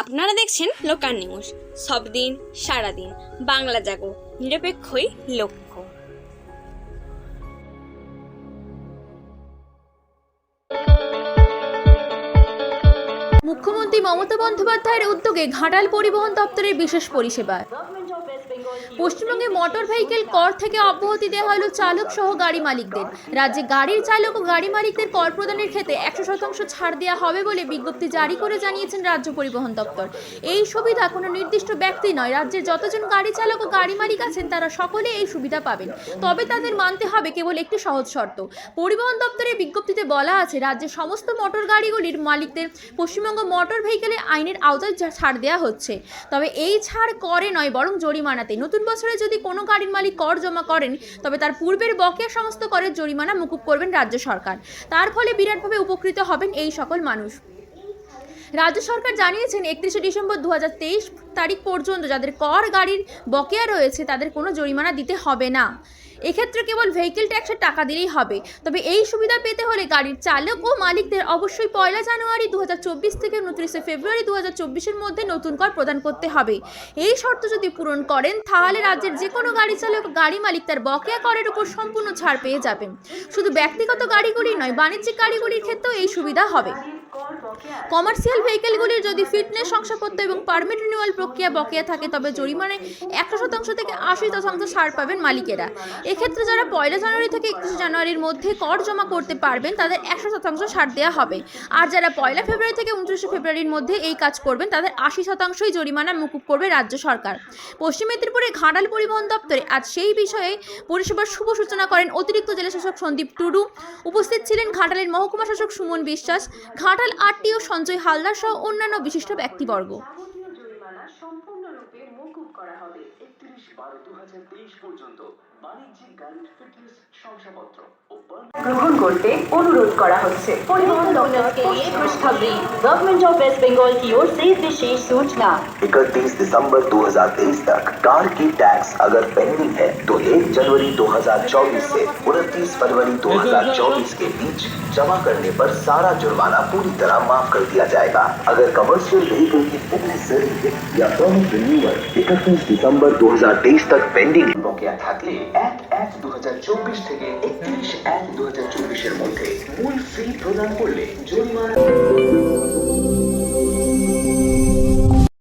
আপনারা দেখছেন local news. সব দিন সারাদিন বাংলা জাগো, নিরপেক্ষই লক্ষ্য। মুখ্যমন্ত্রী মমতা বন্দ্যোপাধ্যায়ের উদ্যোগে ঘাটাল পরিবহন দপ্তরের বিশেষ পরিষেবা। পশ্চিমবঙ্গে মোটর ভেহিকেল কর থেকে অব্যাহতি দেওয়া হলো চালক সহ গাড়ি মালিকদের। রাজ্যে গাড়ির চালক ও গাড়ি মালিকদের কর প্রদানের ক্ষেত্রে একশো শতাংশ ছাড় দেওয়া হবে বলে বিজ্ঞপ্তি জারি করে জানিয়েছেন রাজ্য পরিবহন দপ্তর। এই সুবিধা কোনো নির্দিষ্ট ব্যক্তি নয়, রাজ্যের যতজন গাড়ি চালক ও গাড়ি মালিক আছেন তারা সকলে এই সুবিধা পাবেন। তবে তাদের মানতে হবে কেবল একটি সহজ শর্ত। পরিবহন দপ্তরের বিজ্ঞপ্তিতে বলা আছে, রাজ্যের সমস্ত মোটর গাড়িগুলির মালিকদের পশ্চিমবঙ্গ মোটর ভেহিকেলের আইনের আওতায় ছাড় দেওয়া হচ্ছে। তবে এই ছাড় করে নয়, বরং জরিমানাতে নতুন বছরে যদি কোনো গাড়ির মালিক কর জমা করেন, তবে তার পূর্বের বকেয়া সমস্ত করের জরিমানা মুকুব করবেন রাজ্য সরকার। তার ফলে বিরাটভাবে উপকৃত হবেন এই সকল মানুষ। রাজ্য সরকার জানিয়েছেন, একত্রিশে ডিসেম্বর দু হাজার তেইশ তারিখ পর্যন্ত যাদের কর, গাড়ির বকেয়া রয়েছে, তাদের কোনো জরিমানা দিতে হবে না। এক্ষেত্রে কেবল ভেহিকেল ট্যাক্সের টাকা দিলেই হবে। তবে এই সুবিধা পেতে হলে গাড়ির চালক ও মালিকদের অবশ্যই পয়লা জানুয়ারি দু হাজার চব্বিশ থেকে উনত্রিশে ফেব্রুয়ারি দু এর মধ্যে নতুন কর প্রদান করতে হবে। এই শর্ত যদি পূরণ করেন, তাহলে রাজ্যের যে কোনো গাড়ি চালক গাড়ি মালিক তার বকেয়া করের উপর সম্পূর্ণ ছাড় পেয়ে যাবেন। শুধু ব্যক্তিগত গাড়িগুলি নয়, বাণিজ্যিক গাড়িগুলির ক্ষেত্রেও এই সুবিধা হবে। কমার্শিয়াল ভেহিকেলগুলির যদি ফিটনেস, শংসাপত্র এবং পারমিট রিনিউয়াল প্রক্রিয়া বকেয়া থাকে, তবে জরিমানায় একশো শতাংশ থেকে আশি শতাংশ ছাড় পাবেন মালিকেরা। এক্ষেত্রে যারা পয়লা জানুয়ারি থেকে একত্রিশে জানুয়ারির মধ্যে কর জমা করতে পারবেন, তাদের একশো শতাংশ ছাড় দেওয়া হবে। আর যারা পয়লা ফেব্রুয়ারি থেকে উনত্রিশে ফেব্রুয়ারির মধ্যে এই কাজ করবেন, তাদের আশি শতাংশই জরিমানা মুকুব করবে রাজ্য সরকার। পশ্চিম মেদিনীপুরে ঘাটাল পরিবহন দপ্তরে আজ সেই বিষয়ে পরিষেবার শুভ সূচনা করেন অতিরিক্ত জেলাশাসক সন্দীপ টুডু। উপস্থিত ছিলেন ঘাটালের মহকুমা শাসক সুমন বিশ্বাস। ঘাটাল আরটিও সঞ্জয় হালদার সহ অন্যান্য বিশিষ্ট ব্যক্তিবর্গ। বাণিজ্যিক গাড়ির ফিটনেস শংসাপত্র ও গ্রহণ করতে অনুরোধ করা হচ্ছে পরিবহন দপ্তর के लिए खुशखबरी गवर्नमेंट ऑफ वेस्ट बंगाल की ओर से विशेष सूचना 31 दिसंबर 2023 तक कार की टैक्स अगर पेंडिंग है तो 1 जनवरी 2024 से 29 फरवरी 2024 के बीच जमा करने पर सारा जुर्माना पूरी तरह माफ कर दिया जाएगा अगर कमर्शियल व्हीकल की फिटनेस सर्टिफिकेट या परमिट रिन्यूअल 31 दिसंबर 2023 तक पेंडिंग বকেয়া থাকলে এক এক দু থেকে একত্রিশ এক দু এর মধ্যে মূল ফি প্রদান করলে জরিমানা